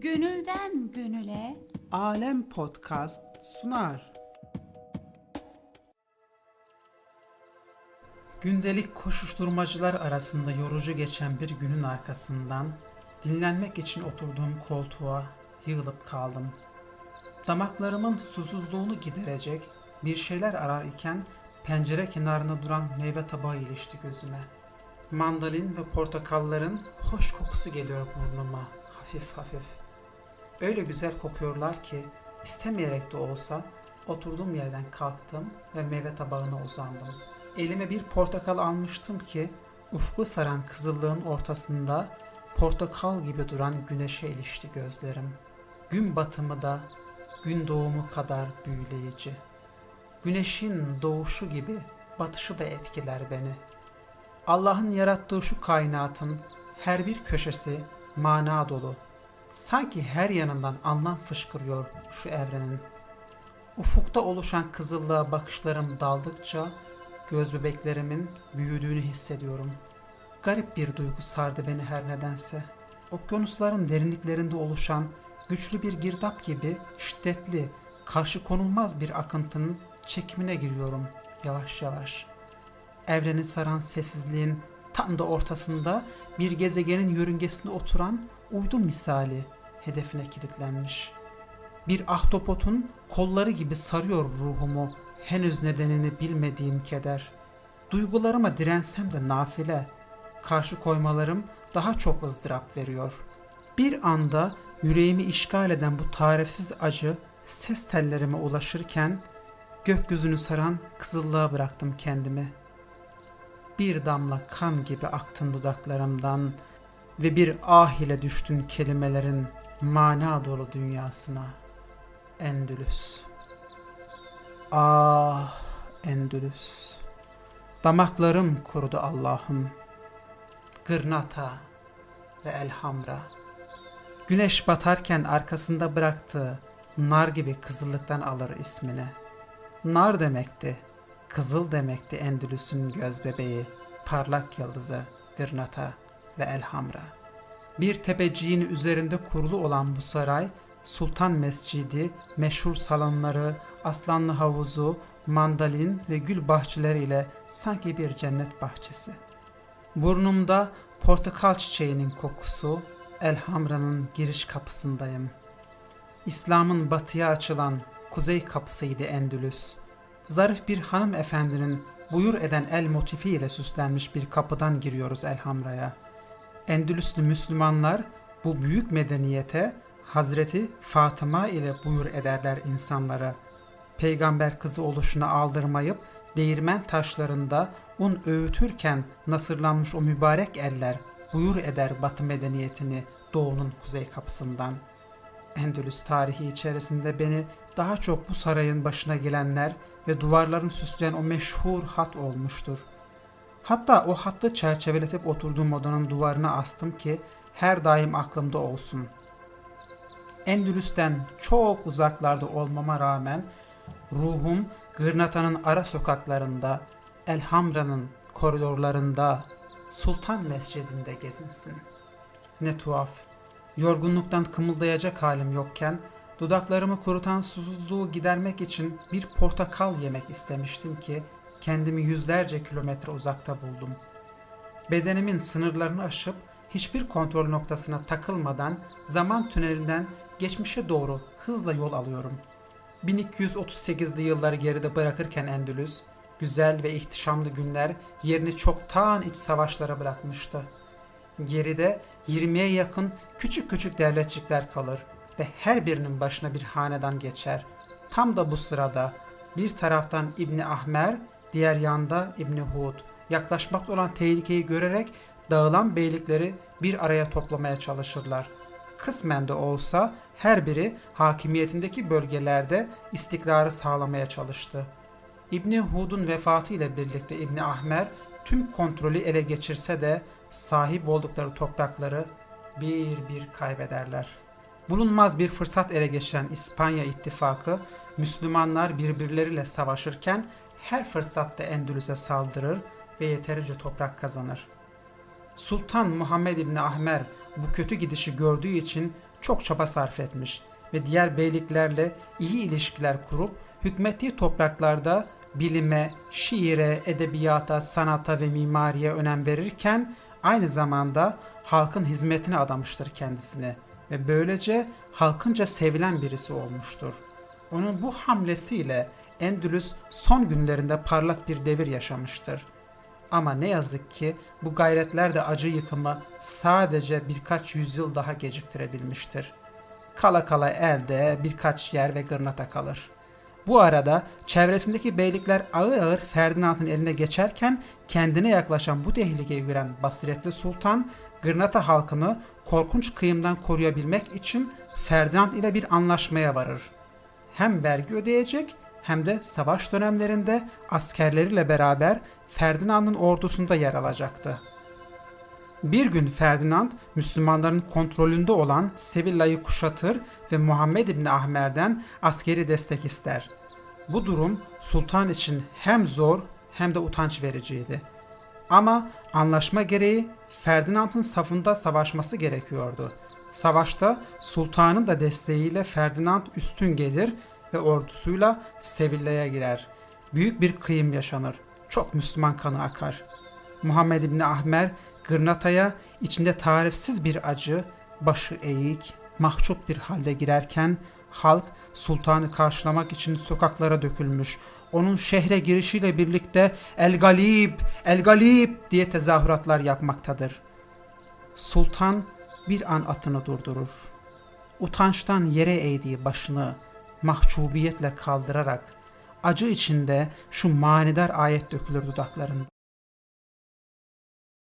Gönülden gönüle Alem Podcast sunar. Gündelik koşuşturmacılar arasında yorucu geçen bir günün arkasından dinlenmek için oturduğum koltuğa yığılıp kaldım. Damaklarımın susuzluğunu giderecek bir şeyler arar iken pencere kenarında duran meyve tabağı ilişti gözüme. Mandalin ve portakalların hoş kokusu geliyor burnuma hafif hafif. Öyle güzel kokuyorlar ki istemeyerek de olsa oturduğum yerden kalktım ve meyve tabağına uzandım. Elime bir portakal almıştım ki ufku saran kızıllığın ortasında portakal gibi duran güneşe ilişti gözlerim. Gün batımı da gün doğumu kadar büyüleyici. Güneşin doğuşu gibi batışı da etkiler beni. Allah'ın yarattığı şu kainatın her bir köşesi mana dolu. Sanki her yanından anlam fışkırıyor şu evrenin. Ufukta oluşan kızıllığa bakışlarım daldıkça göz bebeklerimin büyüdüğünü hissediyorum. Garip bir duygu sardı beni her nedense. Okyanusların derinliklerinde oluşan güçlü bir girdap gibi şiddetli, karşı konulmaz bir akıntının çekimine giriyorum yavaş yavaş. Evreni saran sessizliğin tam da ortasında bir gezegenin yörüngesinde oturan uydu misali hedefine kilitlenmiş. Bir ahtapotun kolları gibi sarıyor ruhumu henüz nedenini bilmediğim keder. Duygularıma dirensem de nafile, karşı koymalarım daha çok ızdırap veriyor. Bir anda yüreğimi işgal eden bu tarifsiz acı ses tellerime ulaşırken gökyüzünü saran kızıllığa bıraktım kendimi. Bir damla kan gibi aktın dudaklarımdan ve bir ah ile düştün kelimelerin mana dolu dünyasına. Endülüs. Ah Endülüs. Damaklarım kurudu Allah'ım. Gırnata ve Elhamra. Güneş batarken arkasında bıraktığı nar gibi kızıllıktan alır ismini. Nar demekti, kızıl demekti Endülüs'ün göz bebeği, parlak yıldızı, Gırnata ve Elhamra. Bir tepeciğin üzerinde kurulu olan bu saray, Sultan Mescidi, meşhur salonları, aslanlı havuzu, mandalin ve gül bahçeleriyle sanki bir cennet bahçesi. Burnumda portakal çiçeğinin kokusu, Elhamra'nın giriş kapısındayım. İslam'ın batıya açılan kuzey kapısıydı Endülüs. Zarif bir hanımefendinin buyur eden el motifiyle süslenmiş bir kapıdan giriyoruz Elhamra'ya. Endülüslü Müslümanlar bu büyük medeniyete Hazreti Fatıma ile buyur ederler insanlara. Peygamber kızı oluşuna aldırmayıp değirmen taşlarında un öğütürken nasırlanmış o mübarek eller buyur eder batı medeniyetini doğunun kuzey kapısından. Endülüs tarihi içerisinde beni daha çok bu sarayın başına gelenler ve duvarların süsleyen o meşhur hat olmuştur. Hatta o hattı çerçeveletip oturduğum odanın duvarına astım ki her daim aklımda olsun. Endülüs'ten çok uzaklarda olmama rağmen ruhum Gırnata'nın ara sokaklarında, Elhamra'nın koridorlarında, Sultan Mescidinde gezinsin. Ne tuhaf, yorgunluktan kımıldayacak halim yokken dudaklarımı kurutan susuzluğu gidermek için bir portakal yemek istemiştim ki kendimi yüzlerce kilometre uzakta buldum. Bedenimin sınırlarını aşıp hiçbir kontrol noktasına takılmadan zaman tünelinden geçmişe doğru hızla yol alıyorum. 1238'li yılları geride bırakırken Endülüs, güzel ve ihtişamlı günler yerini çoktan iç savaşlara bırakmıştı. Geride 20'ye yakın küçük küçük devletçikler kalır ve her birinin başına bir hanedan geçer. Tam da bu sırada bir taraftan İbni Ahmer, diğer yanda İbni Hud yaklaşmakta olan tehlikeyi görerek dağılan beylikleri bir araya toplamaya çalışırlar. Kısmen de olsa her biri hakimiyetindeki bölgelerde istikrarı sağlamaya çalıştı. İbni Hud'un vefatı ile birlikte İbni Ahmer tüm kontrolü ele geçirse de sahip oldukları toprakları bir bir kaybederler. Bulunmaz bir fırsat ele geçiren İspanya ittifakı Müslümanlar birbirleriyle savaşırken her fırsatta Endülüs'e saldırır ve yeterince toprak kazanır. Sultan Muhammed İbni Ahmer bu kötü gidişi gördüğü için çok çaba sarf etmiş ve diğer beyliklerle iyi ilişkiler kurup hükmettiği topraklarda bilime, şiire, edebiyata, sanata ve mimariye önem verirken aynı zamanda halkın hizmetine adamıştır kendisini ve böylece halkınca sevilen birisi olmuştur. Onun bu hamlesiyle Endülüs son günlerinde parlak bir devir yaşamıştır. Ama ne yazık ki bu gayretler de acı yıkımı sadece birkaç yüzyıl daha geciktirebilmiştir. Kala kala elde birkaç yer ve gırnata kalır. Bu arada çevresindeki beylikler ağır ağır Ferdinand'ın eline geçerken kendine yaklaşan bu tehlikeyi gören basiretli sultan Gırnata halkını korkunç kıyımdan koruyabilmek için Ferdinand ile bir anlaşmaya varır. Hem vergi ödeyecek hem de savaş dönemlerinde askerleriyle beraber Ferdinand'ın ordusunda yer alacaktı. Bir gün Ferdinand Müslümanların kontrolünde olan Sevilla'yı kuşatır ve Muhammed İbni Ahmer'den askeri destek ister. Bu durum sultan için hem zor hem de utanç vericiydi. Ama anlaşma gereği Ferdinand'ın safında savaşması gerekiyordu. Savaşta sultanın da desteğiyle Ferdinand üstün gelir ve ordusuyla Sevilla'ya girer. Büyük bir kıyım yaşanır. Çok Müslüman kanı akar. Muhammed İbni Ahmer Gırnata'ya içinde tarifsiz bir acı, başı eğik, mahcup bir halde girerken halk sultanı karşılamak için sokaklara dökülmüş. Onun şehre girişiyle birlikte El Galib, El Galib diye tezahüratlar yapmaktadır. Sultan bir an atını durdurur. Utançtan yere eğdiği başını mahcubiyetle kaldırarak acı içinde şu manidar ayet dökülür dudaklarında.